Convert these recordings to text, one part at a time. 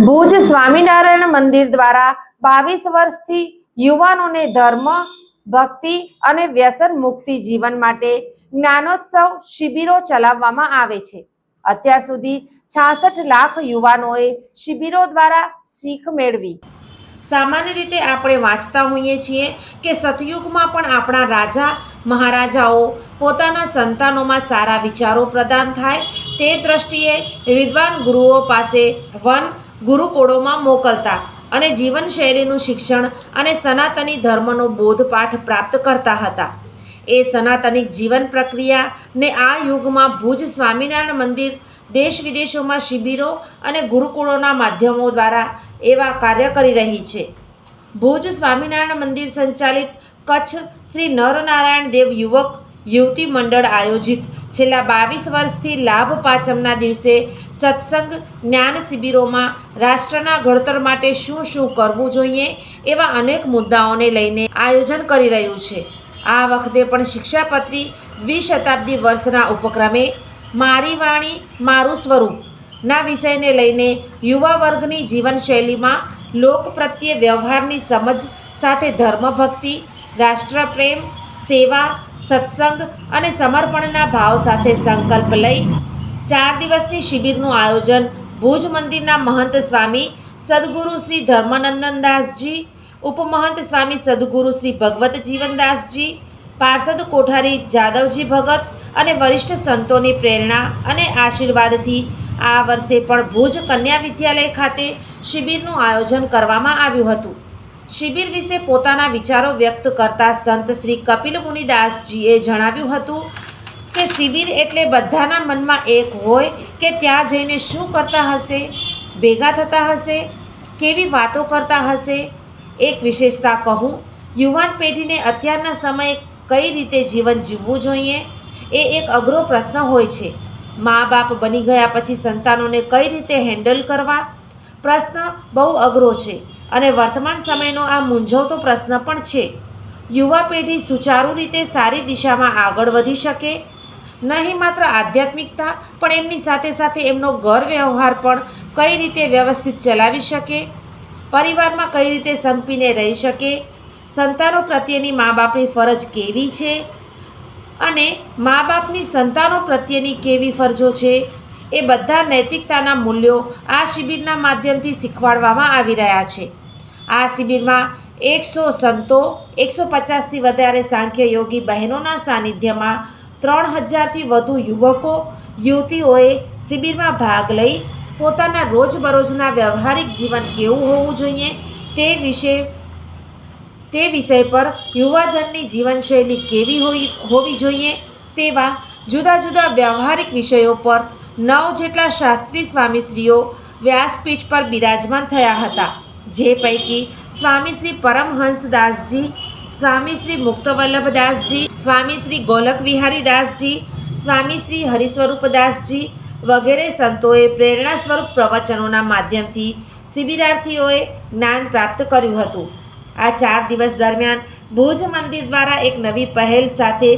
Bhuj Swaminarayan મંદિર દ્વારા બાવીસ વર્ષથી યુવાનોને ધર્મ, ભક્તિ અને વ્યસન મુક્તિ જીવન માટે જ્ઞાનોત્સવ શિબિરો ચલાવવામાં આવે છે. અત્યાર સુધી છાસઠ લાખ યુવાનોએ શિબિરો દ્વારા શીખ મેળવી. સામાન્ય રીતે આપણે વાંચતા હોઈએ છીએ કે સતયુગમાં પણ આપણા રાજા, મહારાજાઓ પોતાના સંતાનોમાં સારા વિચારો પ્રદાન થાય તે દ્રષ્ટિએ વિદ્વાન ગુરુઓ પાસે વન ગુરુકુળોમાં મોકલતા અને જીવનશૈલીનું શિક્ષણ અને સનાતની ધર્મનો બોધપાઠ પ્રાપ્ત કરતા હતા. એ સનાતનિક જીવન પ્રક્રિયાને આ યુગમાં ભુજ સ્વામિનારાયણ મંદિર, દેશ વિદેશોમાં શિબિરો અને ગુરુકુળોના માધ્યમો દ્વારા એવા કાર્ય કરી રહી છે. ભુજ સ્વામિનારાયણ મંદિર સંચાલિત કચ્છ શ્રી નરનારાયણ દેવ યુવક યુવતી મંડળ આયોજિત છેલ્લા બાવીસ વર્ષથી લાભ પાંચમના દિવસે સત્સંગ જ્ઞાન શિબિરોમાં રાષ્ટ્રના ઘડતર માટે શું શું કરવું જોઈએ એવા અનેક મુદ્દાઓને લઈને આયોજન કરી રહ્યું છે. આ વખતે પણ શિક્ષાપત્રી દ્વિશતાબ્દી વર્ષના ઉપક્રમે મારી વાણી, મારું સ્વરૂપ ના વિષયને લઈને યુવા વર્ગની જીવનશૈલીમાં લોક પ્રત્યે વ્યવહારની સમજ સાથે ધર્મભક્તિ, રાષ્ટ્રપ્રેમ, સેવા, સત્સંગ અને સમર્પણના ભાવ સાથે સંકલ્પ લઈ ચાર દિવસની શિબિરનું આયોજન ભુજ મંદિરના મહંત સ્વામી સદગુરુ શ્રી ધર્મનંદનદાસજી ઉપમહંત સ્વામી સદગુરુ શ્રી ભગવત જીવનદાસજી પાર્ષદ કોઠારી જાદવજી ભગત અને વરિષ્ઠ સંતોની પ્રેરણા અને આશીર્વાદથી આ વર્ષે પણ ભુજ કન્યા વિદ્યાલય ખાતે શિબિરનું આયોજન કરવામાં આવ્યું હતું. શિબિર વિશે પોતાના વિચારો વ્યક્ત કરતા સંત શ્રી કપિલ મુનિદાસજીએ જણાવ્યું હતું કે શિબિર એટલે બધાના મનમાં એક હોય કે ત્યાં જઈને શું કરતા હશે, ભેગા થતા હશે, કેવી વાતો કરતા હશે? એક વિશેષતા કહું, યુવાન પેઢીને અત્યારના સમયે કઈ રીતે જીવન જીવવું જોઈએ? એ એક અઘરો પ્રશ્ન હોય છે. મા બાપ બની ગયા પછી સંતાનોને કઈ રીતે હેન્ડલ કરવા? પ્રશ્ન બહુ અઘરો છે અને વર્તમાન સમયનો આ મૂંઝવતો પ્રશ્ન પણ છે. યુવા પેઢી સુચારુ રીતે સારી દિશામાં આગળ વધી શકે નહીં માત્ર આધ્યાત્મિકતા, પણ એમની સાથે સાથે એમનો ઘર વ્યવહાર પણ કઈ રીતે વ્યવસ્થિત ચલાવી શકે? પરિવારમાં કઈ રીતે સંપીને રહી શકે? સંતાનો પ્રત્યેની મા બાપની ફરજ કેવી છે? અને મા બાપની સંતાનો પ્રત્યેની કેવી ફરજો છે? એ બધા નૈતિકતાના મૂલ્યો આ શિબિરના માધ્યમથી શીખવાડવામાં આવી રહ્યા છે. આ શિબિરમાં એકસો સંતો, એકસો પચાસથી વધારે સાંખ્ય યોગી બહેનોના સાનિધ્યમાં ત્રણ હજારથી વધુ યુવકો, યુવતીઓએ શિબિરમાં ભાગ લઈ પોતાના રોજબરોજના વ્યવહારિક જીવન કેવું હોવું જોઈએ તે વિશે, તે વિષય પર યુવાધનની જીવનશૈલી કેવી હોવી જોઈએ તેવા જુદા જુદા વ્યવહારિક વિષયો પર નવ જેટલા શાસ્ત્રી સ્વામીશ્રીઓ વ્યાસપીઠ પર બિરાજમાન થયા હતા. જે પૈકી સ્વામી શ્રી પરમહંસદાસજી સ્વામી શ્રી મુક્તવલ્લભદાસજી સ્વામી શ્રી ગોલક વિહારી દાસજી, સ્વામી શ્રી હરિસ્વરૂપદાસજી વગેરે સંતોએ પ્રેરણા સ્વરૂપ પ્રવચનોના માધ્યમથી શિબિરાર્થીઓએ જ્ઞાન પ્રાપ્ત કર્યું હતું. આ ચાર દિવસ દરમિયાન ભુજ મંદિર દ્વારા એક નવી પહેલ સાથે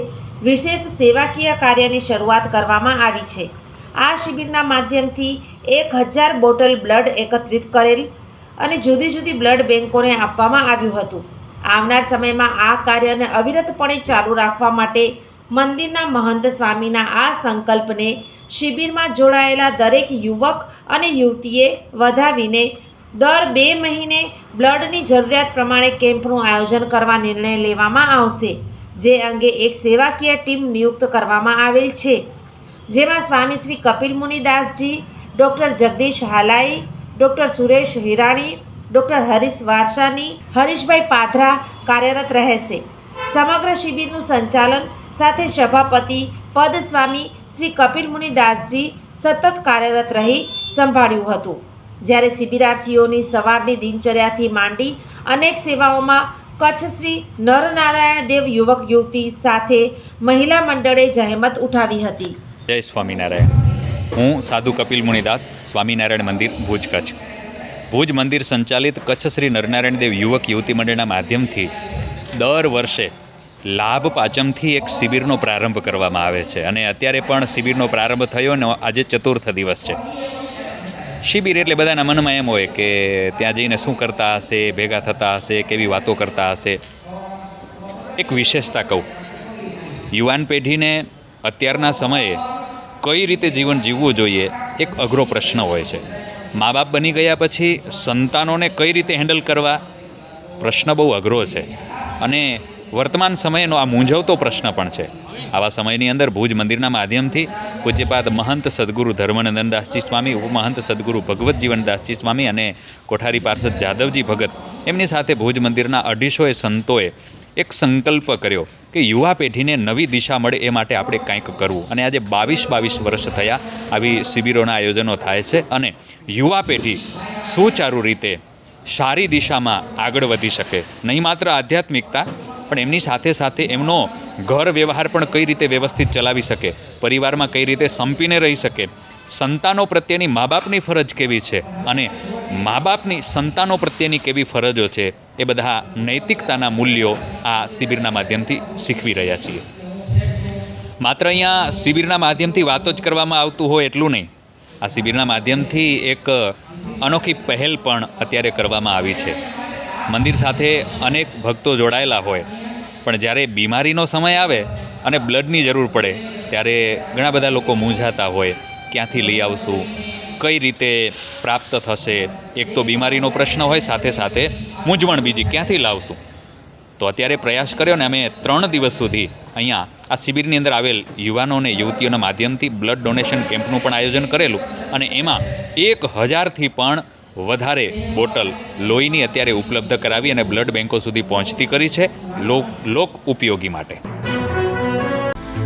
વિશેષ સેવાકીય કાર્યની શરૂઆત કરવામાં આવી છે. આ શિબિરના માધ્યમથી એક હજાર બોટલ બ્લડ એકત્રિત કરેલ અને જુદી જુદી બ્લડ બેંકોને આપવામાં આવ્યું હતું. આવનાર સમયમાં આ કાર્યને અવિરતપણે ચાલુ રાખવા માટે મંદિરના મહંત સ્વામીના આ સંકલ્પને શિબિરમાં જોડાયેલા દરેક યુવક અને યુવતીએ વધાવીને દર બે મહિને બ્લડની જરૂરિયાત પ્રમાણે કેમ્પનું આયોજન કરવા નિર્ણય લેવામાં આવશે, જે અંગે એક સેવાકીય ટીમ નિયુક્ત કરવામાં આવેલ છે. જેમાં Swami Shri Kapil મુનિદાસજી, doctor Jagdish Halai, doctor Suresh Hirani doctor Harish વારસાની હરીશભાઈ પાથરા કાર્યરત રહેશે. સમગ્ર શિબિરનું સંચાલન સાથે સભાપતિ પદસ્વામી શ્રી કપિલ મુનિદાસજી સતત કાર્યરત રહી સંભાળ્યું હતું. જ્યારે શિબિરાર્થીઓની સવારની દિનચર્યાથી માંડી અનેક સેવાઓમાં કચ્છ શ્રી નરનારાયણ દેવ યુવક યુવતી સાથે મહિલા મંડળે જહેમત ઉઠાવી હતી. જય સ્વામિનારાયણ. હું સાધુ કપિલ મુનિદાસ સ્વામિનારાયણ મંદિર ભુજ કચ્છ. ભુજ મંદિર સંચાલિત કચ્છ શ્રી નરનારાયણ દેવ યુવક યુવતી મંડળના માધ્યમથી દર વર્ષે લાભ પાંચમથી એક શિબિરનો પ્રારંભ કરવામાં આવે છે. અને અત્યારે પણ શિબિરનો પ્રારંભ થયો ને આજે ચતુર્થ દિવસ છે. શિબિર એટલે બધાના મનમાં એમ હોય કે ત્યાં જઈને શું કરતા હશે, ભેગા થતા હશે, કેવી વાતો કરતા હશે. એક વિશેષતા કહું. યુવાન પેઢીને અત્યારના સમયે કઈ રીતે જીવન જીવવું જોઈએ, એક અઘરો પ્રશ્ન હોય છે. મા બાપ બની ગયા પછી સંતાનોને કઈ રીતે હેન્ડલ કરવા? પ્રશ્ન બહુ અઘરો છે. અને વર્તમાન સમયનો આ મૂંઝવતો પ્રશ્ન પણ છે. આવા સમયની અંદર ભુજ મંદિરના માધ્યમથી પૂજ્યપાદ મહંત સદગુરુ ધર્મનંદનદાસજી સ્વામી, ઉપમહંત સદગુરુ ભગવત જીવનદાસજી સ્વામી અને કોઠારી પાર્ષદ જાદવજી ભગત એમની સાથે ભુજ મંદિરના અઢીસોએ સંતોએ એક સંકલ્પ કર્યો કે યુવા પેઢીને નવી દિશા મળે એ માટે આપણે કંઈક કરવું. અને આજે બાવીસ બાવીસ વર્ષ થયા આવી શિબિરોના આયોજનો થાય છે અને યુવા પેઢી સુચારુ રીતે સારી દિશામાં આગળ વધી શકે. નહીં માત્ર આધ્યાત્મિકતા, પણ એમની સાથે સાથે એમનો ઘર વ્યવહાર પણ કઈ રીતે વ્યવસ્થિત ચલાવી શકે, પરિવારમાં કઈ રીતે સંપીને રહી શકે સંતાનો પ્રત્યેની મા બાપની ફરજ કેવી છે? અને મા બાપની સંતાનો પ્રત્યેની કેવી ફરજો છે? એ બધા નૈતિકતાના મૂલ્યો આ શિબિરના માધ્યમથી શીખવી રહ્યા છીએ. માત્ર અહીંયા શિબિરના માધ્યમથી વાતો જ કરવામાં આવતું હોય એટલું નહીં. આ શિબિરના માધ્યમથી એક અનોખી પહેલ પણ અત્યારે કરવામાં આવી છે. મંદિર સાથે અનેક ભક્તો જોડાયેલા હોય. પણ જ્યારે બીમારીનો સમય આવે અને બ્લડની જરૂર પડે, ત્યારે ઘણા બધા લોકો મૂંઝાતા હોય. ક્યાંથી લઈ આવશું? કઈ રીતે પ્રાપ્ત થશે? એક તો બીમારીનો પ્રશ્ન હોય, સાથે સાથે મૂંઝવણ બીજી ક્યાંથી લાવશું? તો અત્યારે પ્રયાસ કર્યો ને અમે ત્રણ દિવસ સુધી અહીંયા આ શિબિરની અંદર આવેલ યુવાનો અને યુવતીઓના માધ્યમથી બ્લડ ડોનેશન કેમ્પનું પણ આયોજન કરેલું અને એમાં એક હજારથી પણ વધારે બોટલ લોહીની અત્યારે ઉપલબ્ધ કરાવી અને બ્લડ બેન્કો સુધી પહોંચતી કરી છે લોક લોક ઉપયોગી માટે.